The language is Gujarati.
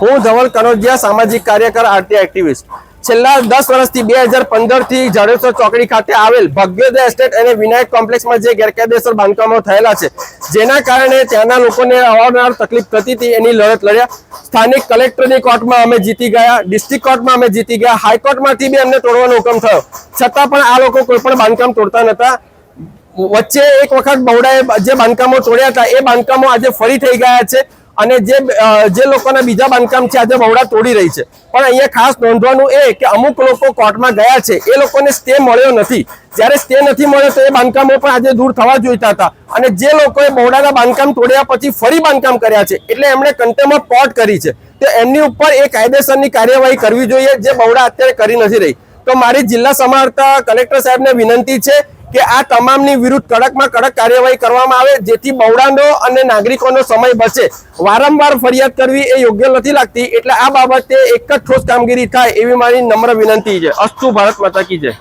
હું ધવલ કનોજિયા, સામાજિક કાર્યકર આરટી એક્ટિવિસ્ટ છેલ્લા દસ વર્ષથી બે હજાર પંદરથી જાડેશ્વર ચોકડી ખાતે આવેલ ભગ્યોદય એસ્ટેટ અને વિનાયક કોમ્પ્લેક્સમાં જે ગેરકાયદેસર બાંધકામો થયેલા છે, જેના કારણે ત્યાંના લોકોને અવારનવાર તકલીફ થતી હતી, એની લડત લડ્યા. સ્થાનિક કલેક્ટરની કોર્ટમાં અમે જીતી ગયા, ડિસ્ટ્રિક્ટ કોર્ટમાં અમે જીતી ગયા. હાઈકોર્ટમાંથી બી અમને તોડવાનો હુકમ થયો. છતાં પણ આ લોકો કોઈ પણ બાંધકામ તોડતા નહોતા. વચ્ચે એક વખત બહુડાએ જે બાંધકામો તોડ્યા હતા, એ બાંધકામો આજે ફરી થઈ ગયા છે. અને જે જે લોકોના બીજા બાંધકામ છે આજે બહુડા તોડી રહી છે. પણ અહીંયા ખાસ નોંધવાનું એ કે અમુક લોકો કોર્ટમાં ગયા છે. એ લોકોને સ્ટે મળ્યો નથી. જ્યારે સ્ટે નથી મળ્યો તો એ બાંધકામો પણ આજે દૂર થવા જોઈતા હતા. અને જે લોકોએ બહુડાના બાંધકામ તોડ્યા પછી ફરી બાંધકામ કર્યા છે. એટલે એમણે કન્ટેમ કોર્ટ કરી છે. તો એમની ઉપર એ કાયદેસરની કાર્યવાહી કરવી જોઈએ, જે બહુડા અત્યારે કરી નથી રહી. તો મારી જિલ્લા સમાહર્તા કલેક્ટર સાહેબને વિનંતી છે કે આ તમામની વિરુદ્ધ કડકમાં કડક કાર્યવાહી કરવામાં આવે, જેથી બહુડાનો અને નાગરિકોનો સમય બચે. વારંવાર ફરિયાદ કરવી એ યોગ્ય નથી લાગતી, એટલે આ બાબતે એક જ ઠોસ કામગીરી થાય એવી મારી નમ્ર વિનંતી છે. અસ્તુ ભારત માતા કી જય.